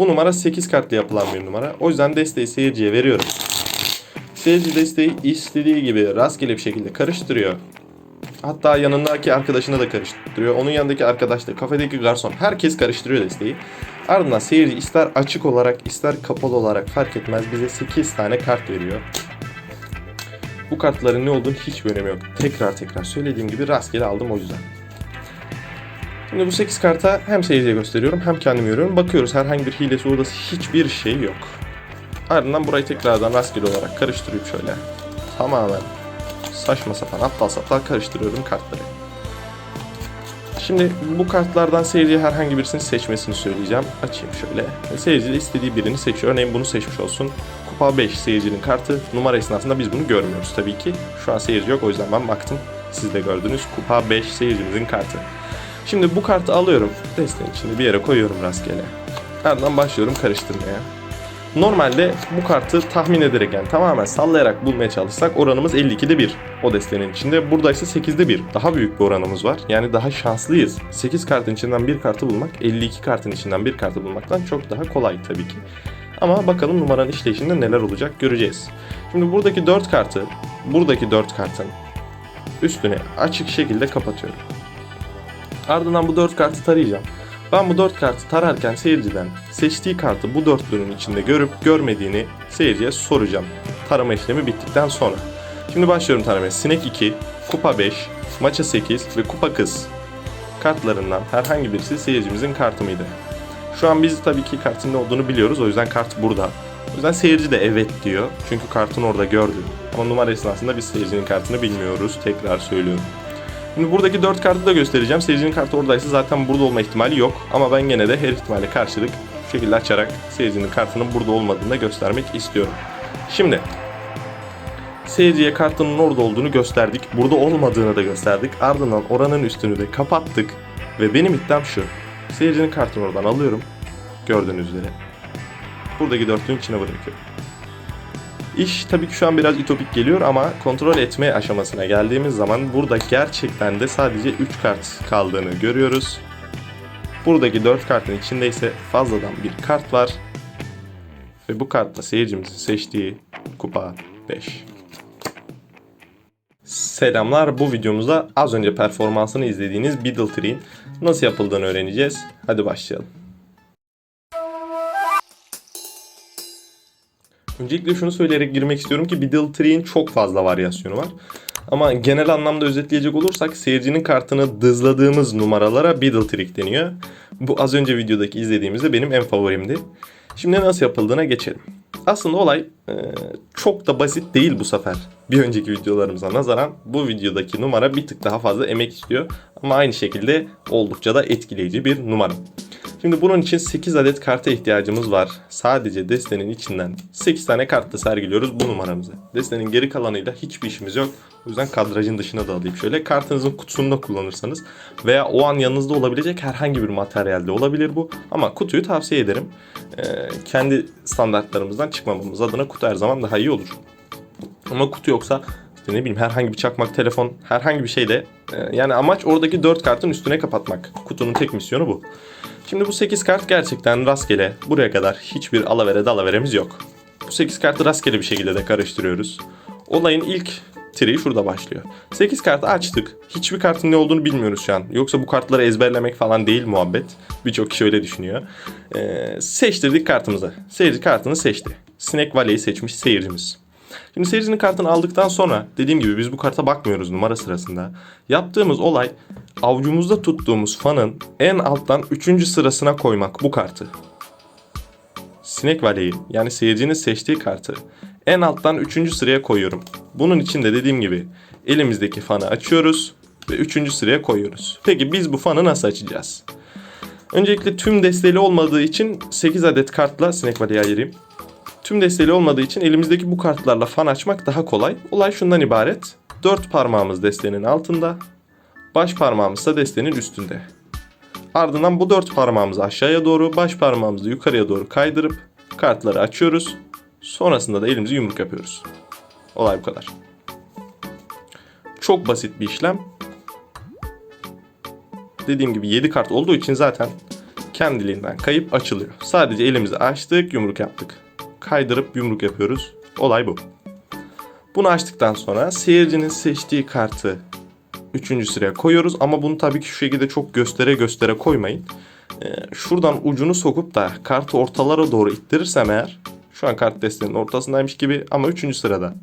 Bu numara 8 kartlı yapılan bir numara. O yüzden desteği seyirciye veriyorum. Seyirci desteği istediği gibi rastgele bir şekilde karıştırıyor. Hatta yanındaki arkadaşına da karıştırıyor. Onun yanındaki arkadaş da, kafedeki garson. Herkes karıştırıyor desteği. Ardından seyirci ister açık olarak ister kapalı olarak fark etmez bize 8 tane kart veriyor. Bu kartların ne olduğunu hiçbir önemi yok. Tekrar tekrar söylediğim gibi rastgele aldım o yüzden. Şimdi bu 8 karta hem seyirciye gösteriyorum hem kendim görüyorum. Bakıyoruz herhangi bir hilesi odası hiçbir şey yok. Ardından burayı tekrardan rastgele olarak karıştırıp şöyle tamamen saçma sapan aptal saptal karıştırıyorum kartları. Şimdi bu kartlardan seyirciye herhangi birisini seçmesini söyleyeceğim. Açayım şöyle. Seyirci de istediği birini seçiyor. Örneğin bunu seçmiş olsun. Kupa 5 seyircinin kartı. Numara esnasında biz bunu görmüyoruz tabii ki. Şu an seyirci yok o yüzden ben baktım. Siz de gördünüz. Kupa 5 seyircimizin kartı. Şimdi bu kartı alıyorum. Desteğin içinde bir yere koyuyorum rastgele. Ardından başlıyorum karıştırmaya. Normalde bu kartı tahmin ederek yani tamamen sallayarak bulmaya çalışsak oranımız 52'de 1 o destenin içinde. Burada ise 8'de 1. Daha büyük bir oranımız var. Yani daha şanslıyız. 8 kartın içinden bir kartı bulmak 52 kartın içinden bir kartı bulmaktan çok daha kolay tabii ki. Ama bakalım numaranın işleyişinde neler olacak göreceğiz. Şimdi buradaki 4 kartı buradaki 4 kartın üstüne açık şekilde kapatıyorum. Ardından bu 4 kartı tarayacağım. Ben bu 4 kartı tararken seyirciden seçtiği kartı bu dörtlünün içinde görüp görmediğini seyirciye soracağım. Tarama işlemi bittikten sonra. Şimdi başlıyorum taramaya. Sinek 2, Kupa 5, Maça 8 ve Kupa Kız kartlarından herhangi birisi seyircimizin kartı mıydı? Şu an biz tabii ki kartın ne olduğunu biliyoruz. O yüzden kart burada. O yüzden seyirci de evet diyor. Çünkü kartını orada gördü. Ama numara esnasında biz seyircinin kartını bilmiyoruz. Tekrar söylüyorum. Şimdi buradaki 4 kartı da göstereceğim. Seyircinin kartı oradaysa zaten burada olma ihtimali yok. Ama ben gene de her ihtimale karşılık bu şekilde açarak seyircinin kartının burada olmadığını da göstermek istiyorum. Şimdi seyirciye kartının orada olduğunu gösterdik. Burada olmadığını da gösterdik. Ardından oranın üstünü de kapattık. Ve benim iddiam şu. Seyircinin kartını oradan alıyorum. Gördüğünüz üzere. Buradaki dörtlüğün içine bırakıyorum. İş tabii ki şu an biraz ütopik geliyor ama kontrol etme aşamasına geldiğimiz zaman burada gerçekten de sadece 3 kart kaldığını görüyoruz. Buradaki 4 kartın içinde ise fazladan bir kart var. Ve bu kartla seyircimizin seçtiği kupa 5. Selamlar bu videomuzda az önce performansını izlediğiniz Biddle Tree'in nasıl yapıldığını öğreneceğiz. Hadi başlayalım. Öncelikle şunu söyleyerek girmek istiyorum ki Biddle Tree'in çok fazla varyasyonu var. Ama genel anlamda özetleyecek olursak seyircinin kartını dızladığımız numaralara Biddle Trick deniyor. Bu az önce videodaki izlediğimizde benim en favorimdi. Şimdi nasıl yapıldığına geçelim. Aslında olay e, çok da basit değil bu sefer. Bir önceki videolarımıza nazaran bu videodaki numara bir tık daha fazla emek istiyor. Ama aynı şekilde oldukça da etkileyici bir numara. Şimdi bunun için 8 adet karta ihtiyacımız var. Sadece destenin içinden 8 tane kartla sergiliyoruz bu numaramızı. Destenin geri kalanıyla hiçbir işimiz yok. O yüzden kadrajın dışına da alayım şöyle. Kartınızın kutusunda kullanırsanız veya o an yanınızda olabilecek herhangi bir materyalde olabilir bu. Ama kutuyu tavsiye ederim. Ee, kendi standartlarımızdan çıkmamamız adına kutu her zaman daha iyi olur. Ama kutu yoksa işte ne bileyim herhangi bir çakmak, telefon, herhangi bir şeyle e, yani amaç oradaki 4 kartın üstüne kapatmak. Kutunun tek misyonu bu. Şimdi bu 8 kart gerçekten rastgele. Buraya kadar hiçbir alavere dalaveremiz yok. Bu 8 kartı rastgele bir şekilde de karıştırıyoruz. Olayın ilk tri şurada başlıyor. 8 kartı açtık. Hiçbir kartın ne olduğunu bilmiyoruz şu an. Yoksa bu kartları ezberlemek falan değil muhabbet. Birçok kişi öyle düşünüyor. Ee, seçtirdik kartımızı. Seyirci kartını seçti. Snake Valley'i seçmiş seyircimiz. Şimdi seyircinin kartını aldıktan sonra dediğim gibi biz bu karta bakmıyoruz numara sırasında. Yaptığımız olay avucumuzda tuttuğumuz fanın en alttan 3. sırasına koymak bu kartı. Sinek Valley'i yani seyircinin seçtiği kartı en alttan 3. sıraya koyuyorum. Bunun için de dediğim gibi elimizdeki fanı açıyoruz ve 3. sıraya koyuyoruz. Peki biz bu fanı nasıl açacağız? Öncelikle tüm desteli olmadığı için 8 adet kartla Sinek Valley'i ayırayım. Tüm desteli olmadığı için elimizdeki bu kartlarla fan açmak daha kolay. Olay şundan ibaret. 4 parmağımız destenin altında, baş parmağımız ise destenin üstünde. Ardından bu 4 parmağımızı aşağıya doğru, baş parmağımızı yukarıya doğru kaydırıp kartları açıyoruz. Sonrasında da elimizi yumruk yapıyoruz. Olay bu kadar. Çok basit bir işlem. Dediğim gibi 7 kart olduğu için zaten kendiliğinden kayıp açılıyor. Sadece elimizi açtık, yumruk yaptık. Kaydırıp yumruk yapıyoruz. Olay bu. Bunu açtıktan sonra seyircinin seçtiği kartı 3. sıraya koyuyoruz ama bunu tabii ki şu şekilde çok göstere göstere koymayın. Ee, şuradan ucunu sokup da kartı ortalara doğru ittirirsem eğer şu an kart desteğinin ortasındaymış gibi ama 3. sırada.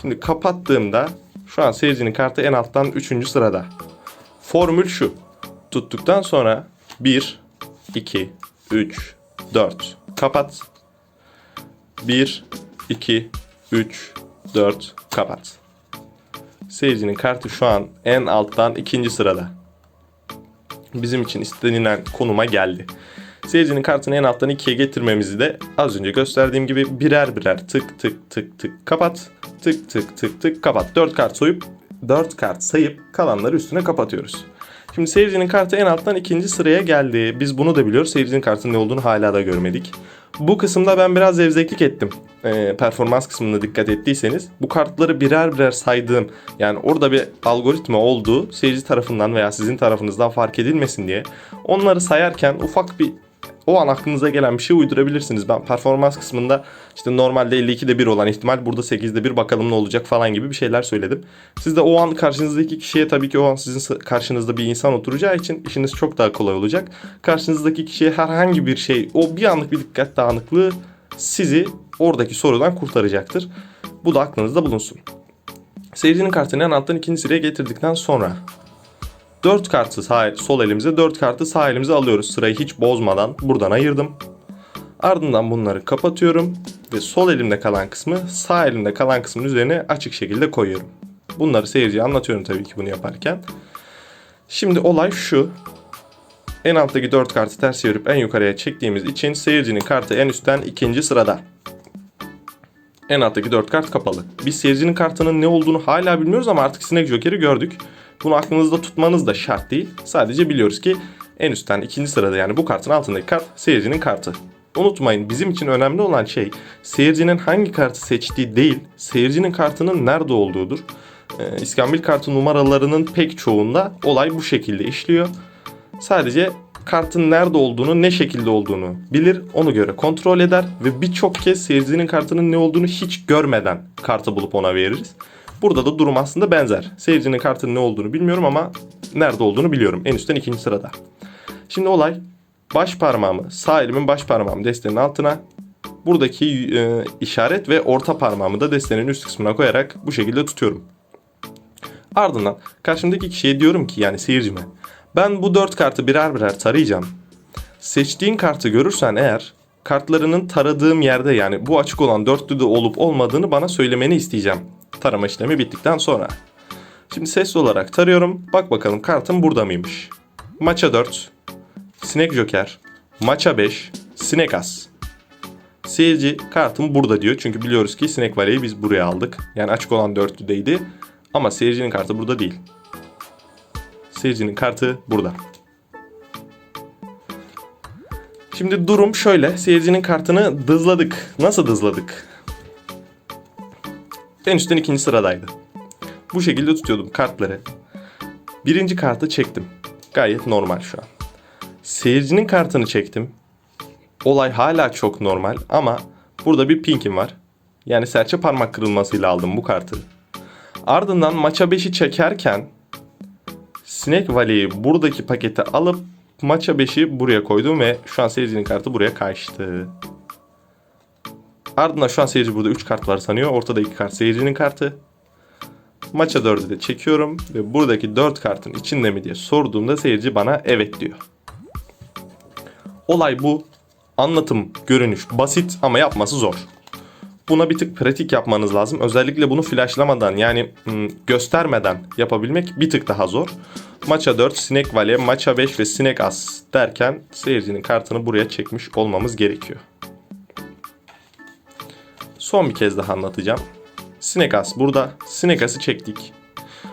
Şimdi kapattığımda şu an seyircinin kartı en alttan 3. sırada. Formül şu. Tuttuktan sonra 1, 2, 3, 4. Kapat. 1, 2, 3, 4. Kapat. Seyircinin kartı şu an en alttan ikinci sırada. Bizim için istenilen konuma geldi. Seyircinin kartını en alttan ikiye getirmemizi de az önce gösterdiğim gibi birer birer tık tık tık tık kapat. Tık tık tık tık kapat. 4 kart soyup 4 kart sayıp kalanları üstüne kapatıyoruz. Şimdi seyircinin kartı en alttan ikinci sıraya geldi. Biz bunu da biliyoruz. Seyircinin kartının ne olduğunu hala da görmedik. Bu kısımda ben biraz zevzeklik ettim. Ee, performans kısmına dikkat ettiyseniz. Bu kartları birer birer saydığım yani orada bir algoritma olduğu seyirci tarafından veya sizin tarafınızdan fark edilmesin diye onları sayarken ufak bir o an aklınıza gelen bir şey uydurabilirsiniz. Ben performans kısmında işte normalde 52'de 1 olan ihtimal burada 8'de 1 bakalım ne olacak falan gibi bir şeyler söyledim. Siz de o an karşınızdaki kişiye tabii ki o an sizin karşınızda bir insan oturacağı için işiniz çok daha kolay olacak. Karşınızdaki kişiye herhangi bir şey o bir anlık bir dikkat dağınıklığı sizi oradaki sorudan kurtaracaktır. Bu da aklınızda bulunsun. Seyircinin kartını en alttan ikinci sıraya getirdikten sonra 4 kartı sağ, sol elimize 4 kartı sağ elimize alıyoruz. Sırayı hiç bozmadan buradan ayırdım. Ardından bunları kapatıyorum ve sol elimde kalan kısmı sağ elimde kalan kısmın üzerine açık şekilde koyuyorum. Bunları seyirciye anlatıyorum tabii ki bunu yaparken. Şimdi olay şu. En alttaki 4 kartı ters çevirip en yukarıya çektiğimiz için seyircinin kartı en üstten ikinci sırada. En alttaki 4 kart kapalı. Biz seyircinin kartının ne olduğunu hala bilmiyoruz ama artık Snake Joker'i gördük. Bunu aklınızda tutmanız da şart değil. Sadece biliyoruz ki en üstten ikinci sırada yani bu kartın altındaki kart seyircinin kartı. Unutmayın bizim için önemli olan şey seyircinin hangi kartı seçtiği değil, seyircinin kartının nerede olduğudur. Ee, İskambil kartı numaralarının pek çoğunda olay bu şekilde işliyor. Sadece kartın nerede olduğunu, ne şekilde olduğunu bilir, onu göre kontrol eder ve birçok kez seyircinin kartının ne olduğunu hiç görmeden kartı bulup ona veririz. Burada da durum aslında benzer. Seyircinin kartının ne olduğunu bilmiyorum ama nerede olduğunu biliyorum. En üstten ikinci sırada. Şimdi olay baş parmağımı, sağ elimin baş parmağımı destenin altına, buradaki e, işaret ve orta parmağımı da destenin üst kısmına koyarak bu şekilde tutuyorum. Ardından karşımdaki kişiye diyorum ki yani seyircime ben bu dört kartı birer birer tarayacağım. Seçtiğin kartı görürsen eğer kartlarının taradığım yerde yani bu açık olan dörtlüde olup olmadığını bana söylemeni isteyeceğim. Tarama işlemi bittikten sonra. Şimdi sesli olarak tarıyorum. Bak bakalım kartım burada mıymış? Maça 4, Sinek Joker, Maça 5, Sinek As. Seyirci kartım burada diyor. Çünkü biliyoruz ki Sinek Vale'yi biz buraya aldık. Yani açık olan dörtlüdeydi. Ama seyircinin kartı burada değil. Seyircinin kartı burada. Şimdi durum şöyle. Seyircinin kartını dızladık. Nasıl dızladık? En üstten ikinci sıradaydı. Bu şekilde tutuyordum kartları. Birinci kartı çektim. Gayet normal şu an. Seyircinin kartını çektim. Olay hala çok normal ama burada bir pinkim var. Yani serçe parmak kırılmasıyla aldım bu kartı. Ardından maça 5'i çekerken Snake Valley'i buradaki pakete alıp maça 5'i buraya koydum ve şu an seyircinin kartı buraya kaçtı. Ardından şu an seyirci burada 3 kart var sanıyor. Ortada 2 kart seyircinin kartı. Maça 4'ü de çekiyorum ve buradaki 4 kartın içinde mi diye sorduğumda seyirci bana evet diyor. Olay bu. Anlatım, görünüş basit ama yapması zor. Buna bir tık pratik yapmanız lazım. Özellikle bunu flashlamadan yani ım, göstermeden yapabilmek bir tık daha zor. Maça 4, Sinek Valley, Maça 5 ve Sinek As derken seyircinin kartını buraya çekmiş olmamız gerekiyor. Son bir kez daha anlatacağım. Sinekas burada. Sinekas'ı çektik.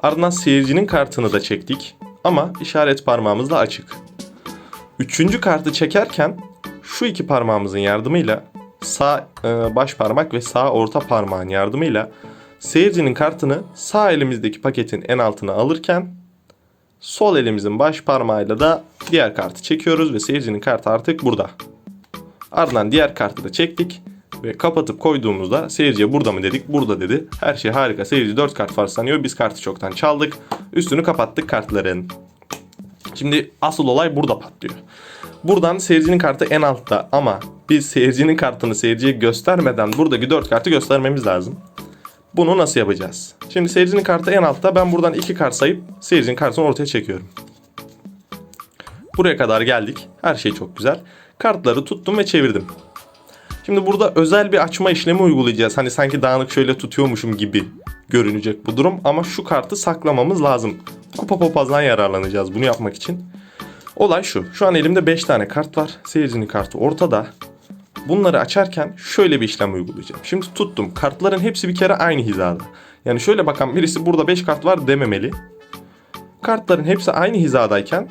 Ardından seyircinin kartını da çektik. Ama işaret parmağımızla açık. Üçüncü kartı çekerken şu iki parmağımızın yardımıyla sağ e, baş parmak ve sağ orta parmağın yardımıyla seyircinin kartını sağ elimizdeki paketin en altına alırken Sol elimizin baş parmağıyla da diğer kartı çekiyoruz ve seyircinin kartı artık burada. Ardından diğer kartı da çektik ve kapatıp koyduğumuzda seyirciye burada mı dedik? Burada dedi. Her şey harika. Seyirci 4 kart var sanıyor. Biz kartı çoktan çaldık. Üstünü kapattık kartların. Şimdi asıl olay burada patlıyor. Buradan seyircinin kartı en altta ama biz seyircinin kartını seyirciye göstermeden buradaki 4 kartı göstermemiz lazım. Bunu nasıl yapacağız? Şimdi seyircinin kartı en altta. Ben buradan 2 kart sayıp seyircinin kartını ortaya çekiyorum. Buraya kadar geldik. Her şey çok güzel. Kartları tuttum ve çevirdim. Şimdi burada özel bir açma işlemi uygulayacağız. Hani sanki dağınık şöyle tutuyormuşum gibi görünecek bu durum. Ama şu kartı saklamamız lazım. Kupa papazdan yararlanacağız bunu yapmak için. Olay şu. Şu an elimde 5 tane kart var. Seyircinin kartı ortada. Bunları açarken şöyle bir işlem uygulayacağım. Şimdi tuttum. Kartların hepsi bir kere aynı hizada. Yani şöyle bakan birisi burada 5 kart var dememeli. Kartların hepsi aynı hizadayken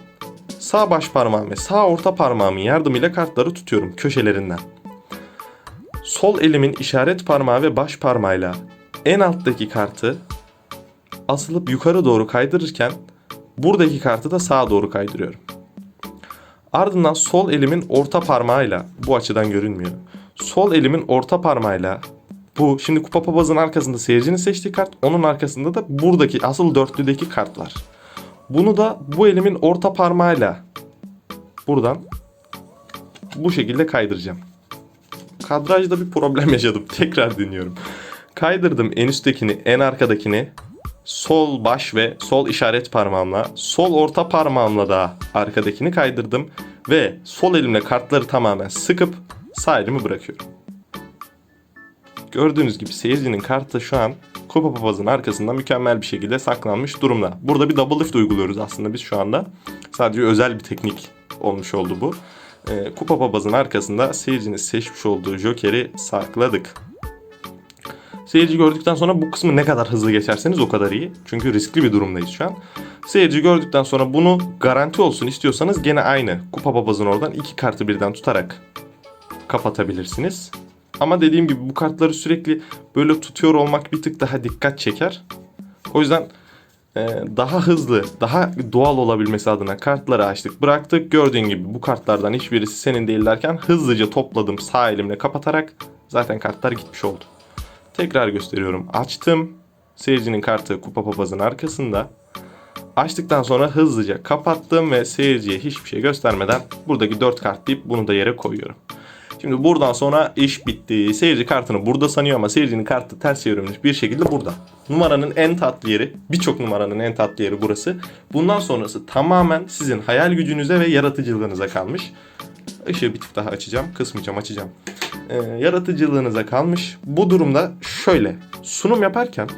sağ baş parmağım ve sağ orta parmağımın yardımıyla kartları tutuyorum köşelerinden. Sol elimin işaret parmağı ve baş parmağıyla en alttaki kartı asılıp yukarı doğru kaydırırken buradaki kartı da sağa doğru kaydırıyorum. Ardından sol elimin orta parmağıyla bu açıdan görünmüyor. Sol elimin orta parmağıyla bu şimdi kupa papazın arkasında seyircinin seçtiği kart onun arkasında da buradaki asıl dörtlüdeki kart var. Bunu da bu elimin orta parmağıyla buradan bu şekilde kaydıracağım. Kadrajda bir problem yaşadım. Tekrar dinliyorum. Kaydırdım en üsttekini, en arkadakini sol baş ve sol işaret parmağımla, sol orta parmağımla da arkadakini kaydırdım ve sol elimle kartları tamamen sıkıp sağ elimi bırakıyorum. Gördüğünüz gibi seyircinin kartı şu an kupa papazın arkasında mükemmel bir şekilde saklanmış durumda. Burada bir double lift uyguluyoruz aslında biz şu anda. Sadece özel bir teknik olmuş oldu bu. Ee, kupa papazın arkasında seyircinin seçmiş olduğu jokeri sakladık. Seyirci gördükten sonra bu kısmı ne kadar hızlı geçerseniz o kadar iyi. Çünkü riskli bir durumdayız şu an. Seyirci gördükten sonra bunu garanti olsun istiyorsanız gene aynı kupa papazın oradan iki kartı birden tutarak kapatabilirsiniz. Ama dediğim gibi bu kartları sürekli böyle tutuyor olmak bir tık daha dikkat çeker. O yüzden e, daha hızlı, daha doğal olabilmesi adına kartları açtık, bıraktık. Gördüğün gibi bu kartlardan hiçbirisi senin değil derken hızlıca topladım sağ elimle kapatarak zaten kartlar gitmiş oldu. Tekrar gösteriyorum. Açtım. Seyircinin kartı kupa papazın arkasında. Açtıktan sonra hızlıca kapattım ve seyirciye hiçbir şey göstermeden buradaki 4 kart deyip bunu da yere koyuyorum. Şimdi buradan sonra iş bitti. Seyirci kartını burada sanıyor ama seyircinin kartı ters çevrilmiş bir şekilde burada. Numaranın en tatlı yeri, birçok numaranın en tatlı yeri burası. Bundan sonrası tamamen sizin hayal gücünüze ve yaratıcılığınıza kalmış. Işığı bir tık daha açacağım. Kısmayacağım, açacağım. Ee, yaratıcılığınıza kalmış. Bu durumda şöyle. Sunum yaparken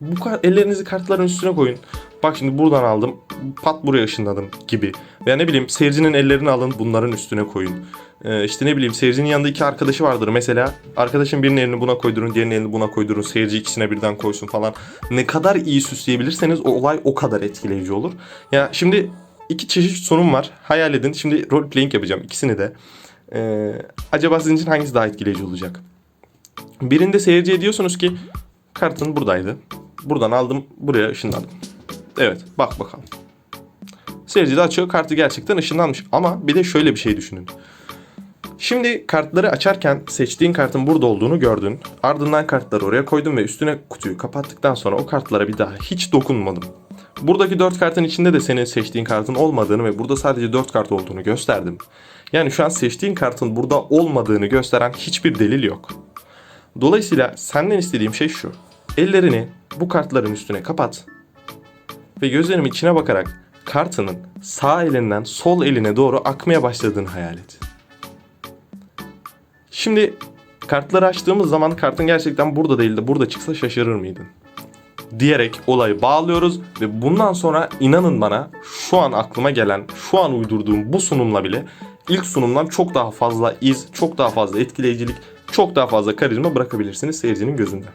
bu ka- ellerinizi kartların üstüne koyun. Bak şimdi buradan aldım. Pat buraya ışınladım gibi. Veya ne bileyim seyircinin ellerini alın bunların üstüne koyun. Ee, işte ne bileyim seyircinin yanında iki arkadaşı vardır mesela. Arkadaşın birinin elini buna koydurun, diğerinin elini buna koydurun. Seyirci ikisine birden koysun falan. Ne kadar iyi süsleyebilirseniz o olay o kadar etkileyici olur. Ya şimdi iki çeşit sunum var. Hayal edin. Şimdi role playing yapacağım ikisini de. Ee, acaba sizin için hangisi daha etkileyici olacak? Birinde seyirciye diyorsunuz ki kartın buradaydı. Buradan aldım buraya ışınladım. Evet bak bakalım. Seyirci de açıyor kartı gerçekten ışınlanmış. Ama bir de şöyle bir şey düşünün. Şimdi kartları açarken seçtiğin kartın burada olduğunu gördün. Ardından kartları oraya koydum ve üstüne kutuyu kapattıktan sonra o kartlara bir daha hiç dokunmadım. Buradaki 4 kartın içinde de senin seçtiğin kartın olmadığını ve burada sadece 4 kart olduğunu gösterdim. Yani şu an seçtiğin kartın burada olmadığını gösteren hiçbir delil yok. Dolayısıyla senden istediğim şey şu. Ellerini bu kartların üstüne kapat ve gözlerimin içine bakarak kartının sağ elinden sol eline doğru akmaya başladığını hayal et. Şimdi kartları açtığımız zaman kartın gerçekten burada değil de burada çıksa şaşırır mıydın? Diyerek olayı bağlıyoruz ve bundan sonra inanın bana şu an aklıma gelen, şu an uydurduğum bu sunumla bile ilk sunumdan çok daha fazla iz, çok daha fazla etkileyicilik, çok daha fazla karizma bırakabilirsiniz seyircinin gözünden.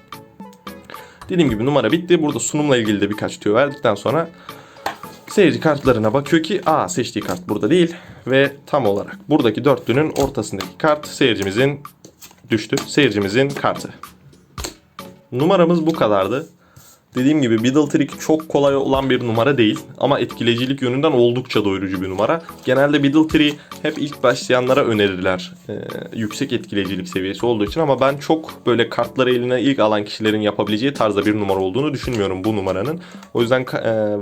Dediğim gibi numara bitti. Burada sunumla ilgili de birkaç tüyo verdikten sonra seyirci kartlarına bakıyor ki aa seçtiği kart burada değil ve tam olarak buradaki dörtlünün ortasındaki kart seyircimizin düştü. Seyircimizin kartı. Numaramız bu kadardı. Dediğim gibi Biddle Trick çok kolay olan bir numara değil ama etkileyicilik yönünden oldukça doyurucu bir numara. Genelde Biddle Tree hep ilk başlayanlara önerirler e, yüksek etkileyicilik seviyesi olduğu için ama ben çok böyle kartları eline ilk alan kişilerin yapabileceği tarzda bir numara olduğunu düşünmüyorum bu numaranın. O yüzden e,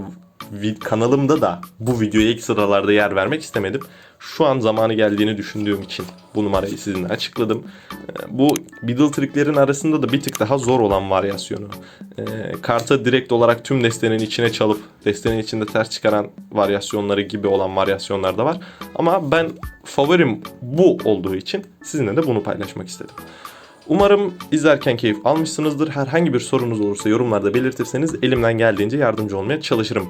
kanalımda da bu videoya ilk sıralarda yer vermek istemedim. Şu an zamanı geldiğini düşündüğüm için bu numarayı sizinle açıkladım. Ee, Bu Biddle Trick'lerin arasında da bir tık daha zor olan varyasyonu. Ee, kartı direkt olarak tüm destenin içine çalıp destenin içinde ters çıkaran varyasyonları gibi olan varyasyonlar da var. Ama ben favorim bu olduğu için sizinle de bunu paylaşmak istedim. Umarım izlerken keyif almışsınızdır. Herhangi bir sorunuz olursa yorumlarda belirtirseniz elimden geldiğince yardımcı olmaya çalışırım.